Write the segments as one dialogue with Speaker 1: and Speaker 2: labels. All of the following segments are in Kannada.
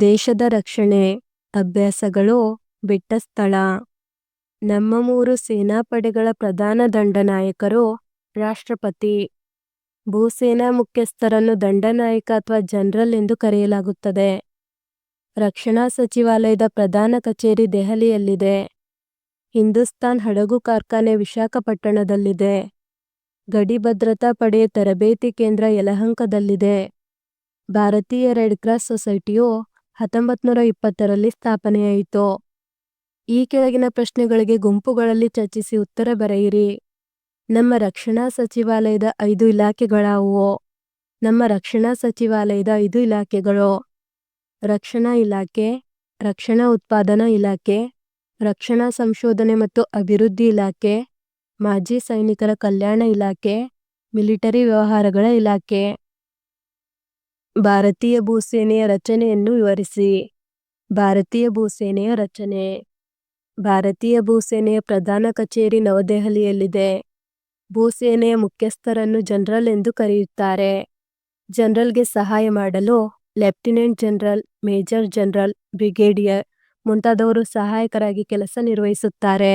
Speaker 1: ದೇಶದ ರಕ್ಷಣೆ, ಅಭ್ಯಾಸಗಳು ಬಿಟ್ಟ ಸ್ಥಳ. ನಮ್ಮ ಮೂರು ಸೇನಾಪಡೆಗಳ ಪ್ರಧಾನ ದಂಡನಾಯಕರು ರಾಷ್ಟ್ರಪತಿ. ಭೂಸೇನಾ ಮುಖ್ಯಸ್ಥರನ್ನು ದಂಡನಾಯಕ ಅಥವಾ ಜನರಲ್ ಎಂದು ಕರೆಯಲಾಗುತ್ತದೆ. ರಕ್ಷಣಾ ಸಚಿವಾಲಯದ ಪ್ರಧಾನ ಕಚೇರಿ ದೆಹಲಿಯಲ್ಲಿದೆ. ಹಿಂದೂಸ್ತಾನ್ ಹಡಗು ಕಾರ್ಖಾನೆ ವಿಶಾಖಪಟ್ಟಣದಲ್ಲಿದೆ. ಗಡಿ ಭದ್ರತಾ ಪಡೆಯ ತರಬೇತಿ ಕೇಂದ್ರ ಯಲಹಂಕದಲ್ಲಿದೆ. ಭಾರತೀಯ ರೆಡ್ ಕ್ರಾಸ್ ಸೊಸೈಟಿಯು ಹತ್ತೊಂಬತ್ತು ನೂರ ಇಪ್ಪತ್ತರಲ್ಲಿ ಸ್ಥಾಪನೆಯಾಯಿತು. ಈ ಕೆಳಗಿನ ಪ್ರಶ್ನೆಗಳಿಗೆ ಗುಂಪುಗಳಲ್ಲಿ ಚರ್ಚಿಸಿ ಉತ್ತರ ಬರೆಯಿರಿ. ನಮ್ಮ ರಕ್ಷಣಾ ಸಚಿವಾಲಯದ ಐದು ಇಲಾಖೆಗಳಾವುವು? ನಮ್ಮ ರಕ್ಷಣಾ ಸಚಿವಾಲಯದ ಐದು ಇಲಾಖೆಗಳು? ರಕ್ಷಣಾ ಇಲಾಖೆ, ರಕ್ಷಣಾ ಉತ್ಪಾದನಾ ಇಲಾಖೆ, ರಕ್ಷಣಾ ಸಂಶೋಧನೆ ಮತ್ತು ಅಭಿವೃದ್ಧಿ ಇಲಾಖೆ, ಮಾಜಿ ಸೈನಿಕರ ಕಲ್ಯಾಣ ಇಲಾಖೆ, ಮಿಲಿಟರಿ ವ್ಯವಹಾರಗಳ ಇಲಾಖೆ. ಭಾರತೀಯ ಭೂಸೇನೆಯ ರಚನೆಯನ್ನು ವಿವರಿಸಿ. ಭಾರತೀಯ ಭೂಸೇನೆಯ ರಚನೆ. ಭಾರತೀಯ ಭೂಸೇನೆಯ ಪ್ರಧಾನ ಕಚೇರಿ ನವದೆಹಲಿಯಲ್ಲಿದೆ. ಭೂಸೇನೆಯ ಮುಖ್ಯಸ್ಥರನ್ನು ಜನರಲ್ ಎಂದು ಕರೆಯುತ್ತಾರೆ. ಜನರಲ್ಗೆ ಸಹಾಯ ಮಾಡಲು lieutenant general, major general, brigadier ಮುಂತಾದವರು ಸಹಾಯಕರಾಗಿ ಕೆಲಸ ನಿರ್ವಹಿಸುತ್ತಾರೆ.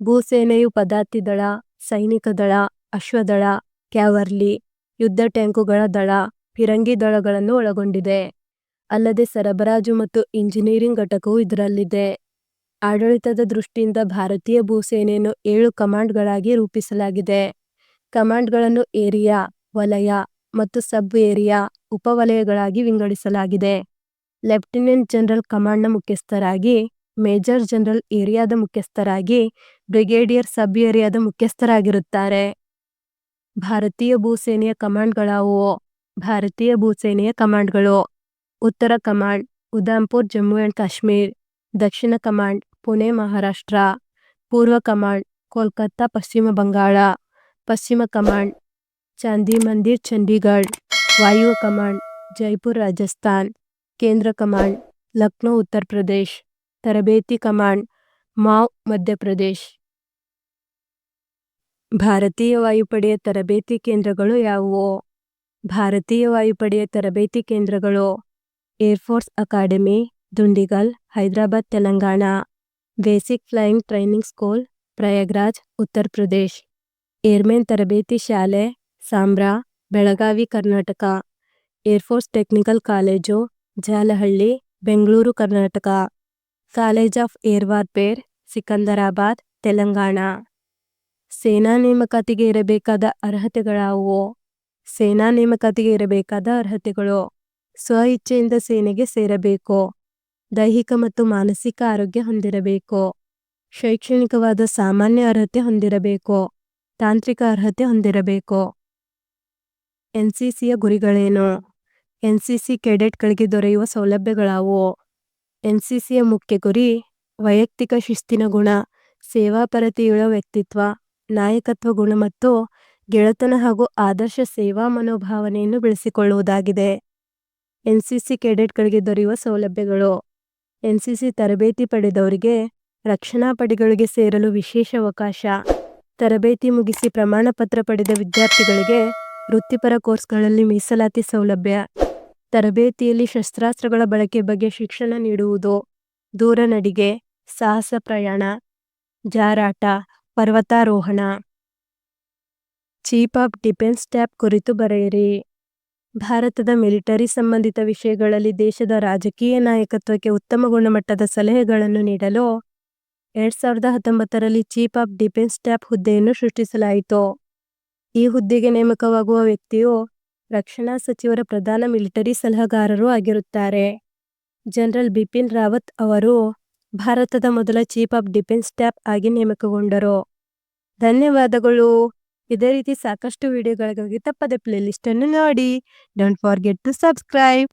Speaker 1: ಭೂಸೇನೆಯು ಪದಾತಿ ದಳ, ಸೈನಿಕ ದಳ, ಅಶ್ವದಳ, ಕ್ಯಾವರ್ಲಿ ಯುದ್ಧ ಟ್ಯಾಂಕುಗಳ ದಳ ಫಿರಂಗಿ ದಳಗಳನ್ನು ಒಳಗೊಂಡಿದೆ. ಅಲ್ಲದೆ ಸರಬರಾಜು ಮತ್ತು ಇಂಜಿನಿಯರಿಂಗ್ ಘಟಕವು ಇದರಲ್ಲಿದೆ. ಆಡಳಿತದ ದೃಷ್ಟಿಯಿಂದ ಭಾರತೀಯ ಭೂಸೇನೆಯನ್ನು ಏಳು ಕಮಾಂಡ್ಗಳಾಗಿ ರೂಪಿಸಲಾಗಿದೆ. ಕಮಾಂಡ್ಗಳನ್ನು ಏರಿಯಾ, ವಲಯ ಮತ್ತು ಸಬ್ ಏರಿಯಾ ಉಪವಲಯಗಳಾಗಿ ವಿಂಗಡಿಸಲಾಗಿದೆ. ಲೆಫ್ಟಿನೆಂಟ್ ಜನರಲ್ ಕಮಾಂಡ್ನ ಮುಖ್ಯಸ್ಥರಾಗಿ, ಮೇಜರ್ ಜನರಲ್ ಏರಿಯಾದ ಮುಖ್ಯಸ್ಥರಾಗಿ, ಬ್ರಿಗೇಡಿಯರ್ ಸಬ್ ಏರಿಯಾದ ಮುಖ್ಯಸ್ಥರಾಗಿರುತ್ತಾರೆ. ಭಾರತೀಯ ಭೂಸೇನೆಯ ಕಮಾಂಡ್ಗಳಾವುವು ಭಾರತೀಯ ಭೂಸೇನೆಯ ಕಮಾಂಡ್ಗಳು ಉತ್ತರ ಕಮಾಂಡ್ ಉಧಾಂಪುರ್ ಜಮ್ಮು ಅಂಡ್ ಕಾಶ್ಮೀರ್ ದಕ್ಷಿಣ ಕಮಾಂಡ್ ಪುಣೆ ಮಹಾರಾಷ್ಟ್ರ ಪೂರ್ವ ಕಮಾಂಡ್ ಕೋಲ್ಕತ್ತಾ ಪಶ್ಚಿಮ ಬಂಗಾಳ ಪಶ್ಚಿಮ ಕಮಾಂಡ್ ಚಾಂದಿ ಮಂದಿರ್ ಚಂಡೀಗಢ್ ವಾಯುವ್ಯ ಕಮಾಂಡ್ ಜೈಪುರ್ ರಾಜಸ್ಥಾನ್ ಕೇಂದ್ರ ಕಮಾಂಡ್ ಲಕ್ನೋ ಉತ್ತರ ಪ್ರದೇಶ್ ತರಬೇತಿ ಕಮಾಂಡ್ ಮಾವ್ ಮಧ್ಯಪ್ರದೇಶ್ ಭಾರತೀಯ ವಾಯುಪಡೆಯ ತರಬೇತಿ ಕೇಂದ್ರಗಳು ಯಾವುವು ಭಾರತೀಯ ವಾಯುಪಡೆಯ ತರಬೇತಿ ಕೇಂದ್ರಗಳು air force academy, Dundigal, Hyderabad, Telangana. Basic flying training school, Prayagraj, Uttar Pradesh. Airmen ತರಬೇತಿ ಶಾಲೆ, Sambra, Belagavi, Karnataka. Air force technical college, Jalahalli, Bengaluru, Karnataka. College of air warfare, Secunderabad, Telangana. ಸೇನಾ ನೇಮಕಾತಿಗೆ ಇರಬೇಕಾದ ಅರ್ಹತೆಗಳಾವುವು? ಸೇನಾ ನೇಮಕಾತಿಗೆ ಇರಬೇಕಾದ ಅರ್ಹತೆಗಳು. ಸ್ವ ಇಚ್ಛೆಯಿಂದ ಸೇನೆಗೆ ಸೇರಬೇಕು. ದೈಹಿಕ ಮತ್ತು ಮಾನಸಿಕ ಆರೋಗ್ಯ ಹೊಂದಿರಬೇಕು. ಶೈಕ್ಷಣಿಕವಾದ ಸಾಮಾನ್ಯ ಅರ್ಹತೆ ಹೊಂದಿರಬೇಕು. ತಾಂತ್ರಿಕ ಅರ್ಹತೆ ಹೊಂದಿರಬೇಕು. ಎನ್ಸಿಸಿಯ ಗುರಿಗಳೇನು? ಎನ್ ಸಿ ಸಿ ಕೆಡೆಟ್ಗಳಿಗೆ ದೊರೆಯುವ ಸೌಲಭ್ಯಗಳಾವುವು ಸಿಯ ಮುಖ್ಯ ಗುರಿ, ವೈಯಕ್ತಿಕ ಶಿಸ್ತಿನ ಗುಣ ಸೇವಾಪರತೆಯುಳ್ಳ ವ್ಯಕ್ತಿತ್ವ, ನಾಯಕತ್ವ ಗುಣ ಮತ್ತು ಗೆಳೆತನ ಹಾಗೂ ಆದರ್ಶ ಸೇವಾ ಮನೋಭಾವನೆಯನ್ನು ಬೆಳೆಸಿಕೊಳ್ಳುವುದಾಗಿದೆ. ಎನ್ಸಿಸಿ ಕೆಡೆಟ್ಗಳಿಗೆ ದೊರೆಯುವ ಸೌಲಭ್ಯಗಳು. ಎನ್ಸಿಸಿ ತರಬೇತಿ ಪಡೆದವರಿಗೆ ರಕ್ಷಣಾ ಪಡೆಗಳಿಗೆ ಸೇರಲು ವಿಶೇಷ ಅವಕಾಶ. ತರಬೇತಿ ಮುಗಿಸಿ ಪ್ರಮಾಣ ಪತ್ರ ಪಡೆದ ವಿದ್ಯಾರ್ಥಿಗಳಿಗೆ ವೃತ್ತಿಪರ ಕೋರ್ಸ್ಗಳಲ್ಲಿ ಮೀಸಲಾತಿ ಸೌಲಭ್ಯ. ತರಬೇತಿಯಲ್ಲಿ ಶಸ್ತ್ರಾಸ್ತ್ರಗಳ ಬಳಕೆ ಬಗ್ಗೆ ಶಿಕ್ಷಣ ನೀಡುವುದು. ದೂರ ನಡಿಗೆ ಸಾಹಸ ಪ್ರಯಾಣ, ಜಾರಾಟ, ಪರ್ವತಾರೋಹಣ. ಚೀಫ್ ಆಫ್ ಡಿಫೆನ್ಸ್ ಸ್ಟಾಫ್ ಕುರಿತು ಬರೆಯಿರಿ. ಭಾರತದ ಮಿಲಿಟರಿ ಸಂಬಂಧಿತ ವಿಷಯಗಳಲ್ಲಿ ದೇಶದ ರಾಜಕೀಯ ನಾಯಕತ್ವಕ್ಕೆ ಉತ್ತಮ ಗುಣಮಟ್ಟದ ಸಲಹೆಗಳನ್ನು ನೀಡಲು ಎರಡ್ ಸಾವಿರದ ಹತ್ತೊಂಬತ್ತರಲ್ಲಿ ಚೀಫ್ ಆಫ್ ಡಿಫೆನ್ಸ್ ಸ್ಟಾಫ್ ಹುದ್ದೆಯನ್ನು ಸೃಷ್ಟಿಸಲಾಯಿತು. ಈ ಹುದ್ದೆಗೆ ನೇಮಕವಾಗುವ ವ್ಯಕ್ತಿಯು ರಕ್ಷಣಾ ಸಚಿವರ ಪ್ರಧಾನ ಮಿಲಿಟರಿ ಸಲಹೆಗಾರರು ಆಗಿರುತ್ತಾರೆ. ಜನರಲ್ ಬಿಪಿನ್ ರಾವತ್ ಅವರು ಭಾರತದ ಮೊದಲ ಚೀಫ್ ಆಫ್ ಡಿಫೆನ್ಸ್ ಸ್ಟಾಫ್ ಆಗಿ ನೇಮಕಗೊಂಡರು. ಧನ್ಯವಾದಗಳು. ಇದೇ ರೀತಿ ಸಾಕಷ್ಟು ವಿಡಿಯೋಗಳಿಗಾಗಿ ತಪ್ಪದೆ ಪ್ಲೇಲಿಸ್ಟ್ ಅನ್ನು ನೋಡಿ. Don't forget to subscribe